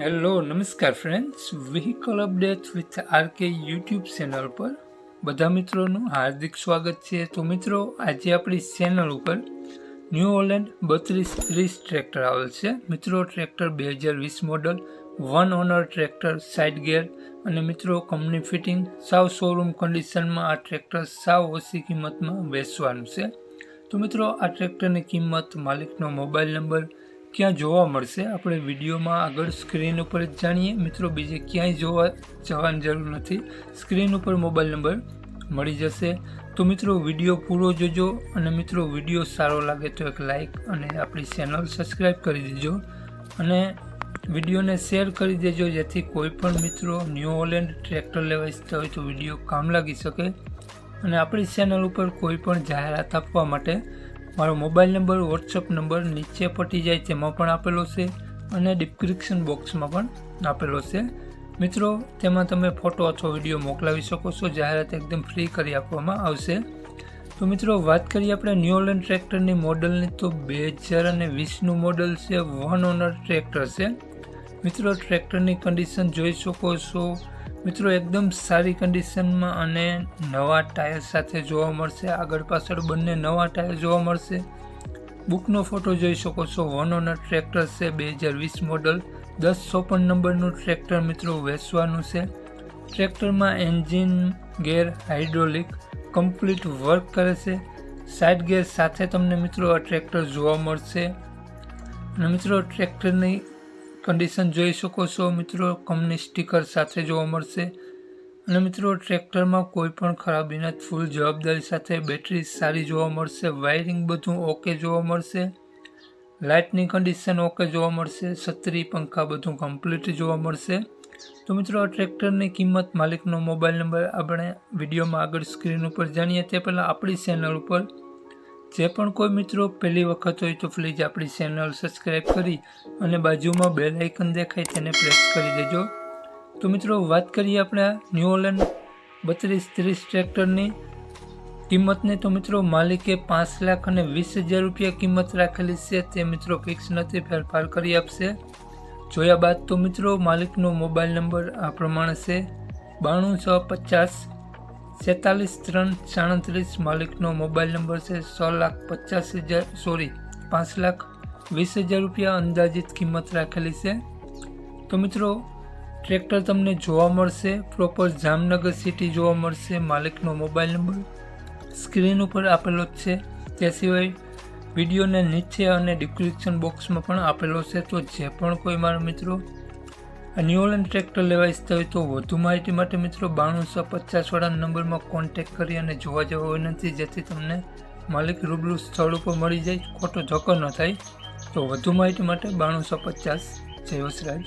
Hello નમસ્કાર friends vehicle update with RK YouTube channel પર. બધા મિત્રોનું હાર્દિક સ્વાગત છે. તો મિત્રો, આજે આપણી ચેનલ ઉપર ન્યૂ ઓલેન્ડ બત્રીસ ત્રીસ ટ્રેક્ટર આવેલ છે. મિત્રો ટ્રેક્ટર બે હજાર વીસ model one owner tractor side gear અને મિત્રો કંપની ફિટિંગ સાવ શોરૂમ કન્ડિશનમાં આ ટ્રેક્ટર સાવ ઓછી કિંમતમાં વેચવાનું છે. તો મિત્રો, આ ટ્રેક્ટરની કિંમત, માલિકનો મોબાઈલ નંબર ક્યાં જોવા મળશે? આપણે વિડીયોમાં આગળ સ્ક્રીન ઉપર જ જાણીએ. મિત્રો, બીજે ક્યાંય જોવા જવાની જરૂર નથી. સ્ક્રીન ઉપર મોબાઈલ નંબર મળી જશે. તો મિત્રો, વીડિયો પૂરો જોજો અને મિત્રો, વીડિયો સારો લાગે તો એક લાઈક અને આપણી ચેનલ સબસ્ક્રાઈબ કરી દેજો અને વિડીયોને શેર કરી દેજો જેથી કોઈ પણ મિત્રો ન્યૂ ઓલેન્ડ ટ્રેક્ટર લેવા ઈચ્છતા હોય તો વીડિયો કામ લાગી શકે. અને આપણી ચેનલ ઉપર કોઈ પણ જાહેરાત આપવા માટે મારો મોબાઈલ નંબર વોટ્સઅપ નંબર નીચે પટી જાય તેમાં પણ આપેલો છે અને ડિસ્ક્રિપ્શન બોક્સમાં પણ આપેલો છે. મિત્રો, તેમાં તમે ફોટો અથવા વીડિયો મોકલાવી શકો છો. જાહેરાત એકદમ ફ્રી કરી આપવામાં આવશે. તો મિત્રો, વાત કરીએ આપણે ન્યુઓલેન્ડ ટ્રેક્ટરની મોડલની તો બે હજાર અને વીસનું મોડલ છે. વન ઓનર ટ્રેક્ટર છે. મિત્રો ટ્રેક્ટરની કન્ડિશન જોઈ શકો છો. મિત્રો, એકદમ સારી કન્ડિશનમાં અને નવા ટાયર સાથે જોવા મળશે. આગળ પાછળ બંને નવા ટાયર જોવા મળશે. બુકનો ફોટો જોઈ શકો છો. વન ઓનર ટ્રેક્ટર છે, બે હજાર વીસ મોડલ દસ ચોપન નંબરનું ટ્રેક્ટર મિત્રો વેચવાનું છે. ટ્રેક્ટરમાં engine gear hydraulic complete work કરે છે. સાઇડ ગેર સાથે તમને મિત્રો આ ટ્રેક્ટર જોવા મળશે. અને મિત્રો ટ્રેક્ટરની કન્ડિશન જોઈ શકો છો મિત્રો, કંપની સ્ટીકર સાથે જોવા મળશે. અને મિત્રો, ટ્રેક્ટરમાં કોઈ પણ ખરાબીના ફૂલ જવાબદારી સાથે બેટરી સારી જોવા મળશે વાયરિંગ બધું ઓકે જોવા મળશે. લાઇટની કન્ડિશન ઓકે જોવા મળશે, છત્રી પંખા બધું કમ્પ્લીટ જોવા મળશે. તો મિત્રો, આ ટ્રેક્ટરની કિંમત, માલિકનો મોબાઈલ નંબર આપણે વિડીયોમાં આગળ સ્ક્રીન ઉપર જાણીએ. તે પહેલાં આપણી ચેનલ ઉપર જે પણ કોઈ મિત્રો પહેલી વખત હોય તો પ્લીઝ આપણી ચેનલ સબસ્ક્રાઈબ કરી અને બાજુમાં બેલ આઇકન દેખાય તેને પ્રેસ કરી દેજો. તો મિત્રો, વાત કરીએ આપણે ન્યૂ ઓલેન્ડ બત્રીસ ત્રીસ ટ્રેક્ટરની કિંમતને. તો મિત્રો, માલિકે પાંચ લાખ અને વીસ હજાર રૂપિયા કિંમત રાખેલી છે. તે મિત્રો ફિક્સ નથી, ફેરફાર કરી આપશે. જોયા બાદ તો મિત્રો, માલિકનો મોબાઈલ નંબર આ પ્રમાણે છે. બાણું છ પચાસ છેતાલીસ ત્રણ સાડત્રીસ માલિકનો મોબાઈલ નંબર છે છ લાખ પચાસ હજાર સોરી પાંચ લાખ વીસ હજાર રૂપિયા અંદાજિત કિંમત રાખેલી છે. તો મિત્રો, ટ્રેક્ટર તમને જોવા મળશે, પ્રોપર જામનગર સિટી જોવા મળશે, માલિકનો મોબાઈલ નંબર સ્ક્રીન ઉપર આપેલો જ છે. તે સિવાય વિડીયોને નીચે અને ડિસ્ક્રિપ્શન બોક્સમાં પણ આપેલો છે. તો જે પણ કોઈ મારા મિત્રો આ ન્યુઓલેન્ડ ટ્રેક્ટર લેવા ઈચ્છતા હોય તો વધુ માહિતી માટે મિત્રો બાણુંસો પચાસવાળા નંબરમાં કોન્ટેક્ટ કરી અને જોવા જવા વિનંતી જેથી તમને માલિક રૂબરૂ સ્થળ ઉપર મળી જાય, ખોટો ધક્કો ન થાય. તો વધુ માહિતી માટે બાણુંસો પચાસ. જય વસરાજ.